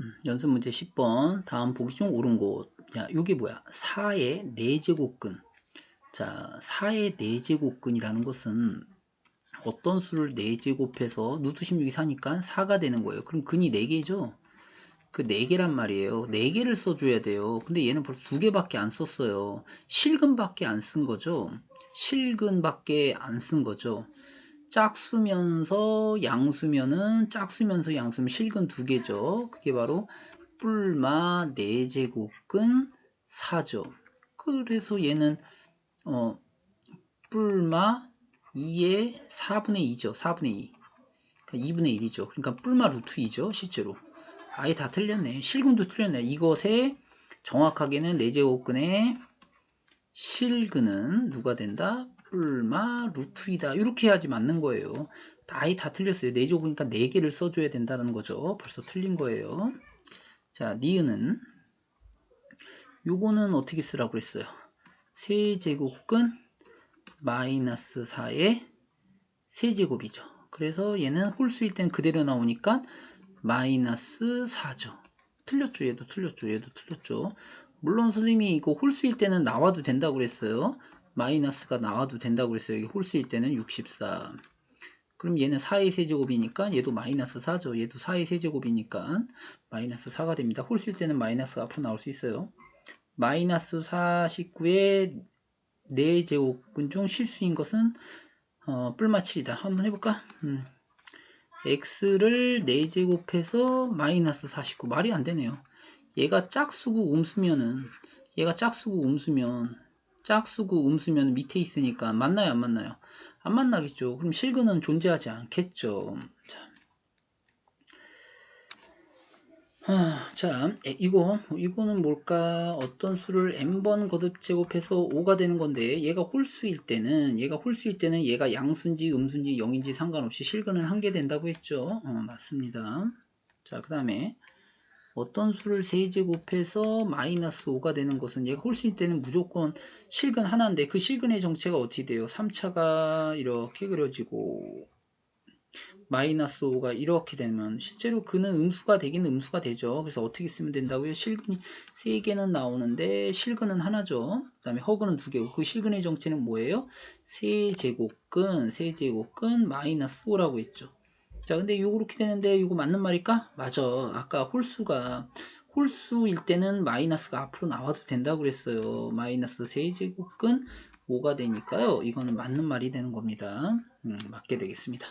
음, 연습 문제 10번 다음 보기 중 옳은 곳. 야, 이게 뭐야? 4의 4제곱근. 자, 4의 4제곱근이라는 것은 어떤 수를 4제곱해서 루트 16이 4니까 4가 되는 거예요. 그럼 근이 4개죠? 그 4개란 말이에요. 4개를 써줘야 돼요. 근데 얘는 벌써 2개밖에 안 썼어요. 실근밖에 안 쓴 거죠. 실근밖에 안 쓴 거죠. 짝수면서 양수면은 짝수면서 양수면 실근 두 개죠. 그게 바로 뿔마 4제곱근 4죠. 그래서 얘는 어 뿔마 2의 4분의 2죠. 4분의 2. 그러니까 2분의 1이죠. 그러니까 뿔마 루트 2죠. 실제로. 아예 다 틀렸네. 실근도 틀렸네. 이것에 정확하게는 4제곱근의 실근은 누가 된다? 뿔마 루트이다. 이렇게 해야지 맞는 거예요. 아예 다 틀렸어요. 4제곱이니까 4개를 써줘야 된다는 거죠. 벌써 틀린 거예요. 자, 니은은 요거는 어떻게 쓰라고 그랬어요? 세제곱근 마이너스 4의 세제곱이죠. 그래서 얘는 홀수일 땐 그대로 나오니까 마이너스 4죠. 틀렸죠. 얘도 틀렸죠. 얘도 틀렸죠. 물론 선생님이 이거 홀수일 때는 나와도 된다고 그랬어요. 마이너스가 나와도 된다고 그랬어요. 여기 홀수일 때는 64. 그럼 얘는 4의 세제곱이니까 얘도 마이너스 4죠. 얘도 4의 세제곱이니까 마이너스 4가 됩니다. 홀수일 때는 마이너스가 앞으로 나올 수 있어요. 마이너스 49의 4제곱분 중 실수인 것은 어, 뿔마 7이다. 한번 해볼까? 음. x를 4제곱해서 마이너스 49 말이 안 되네요 얘가 짝수고 음수면은 얘가 짝수고 음수면 짝수고 음수면 밑에 있으니까 맞나요 안 맞나요? 안 만나겠죠. 그럼 실근은 존재하지 않겠죠. 자, 아, 자 이거 이거는 뭘까? 어떤 수를 n번 거듭 제곱해서 5가 되는 건데 얘가 홀수일 때는 얘가 홀수일 때는 얘가 양수인지 음수인지 0인지 상관없이 실근은 한 개 된다고 했죠? 어, 맞습니다. 자 그 다음에 어떤 수를 세제곱해서 마이너스 5가 되는 것은 얘가 홀수일 때는 무조건 실근 하나인데 그 실근의 정체가 어떻게 돼요 3차가 이렇게 그려지고 마이너스 5가 이렇게 되면 실제로 그는 음수가 되긴 음수가 되죠. 그래서 어떻게 쓰면 된다고요? 실근이 3개는 나오는데 실근은 하나죠. 그 다음에 허근은 2개고 그 실근의 정체는 뭐예요? 세제곱근, 세제곱근 마이너스 5라고 했죠. 자 근데 그렇게 되는데 이거 맞는 말일까? 맞아. 아까 홀수가 홀수일 때는 마이너스가 앞으로 나와도 된다고 그랬어요. 마이너스 세제곱근 5가 되니까요. 이거는 맞는 말이 되는 겁니다. 음, 맞게 되겠습니다.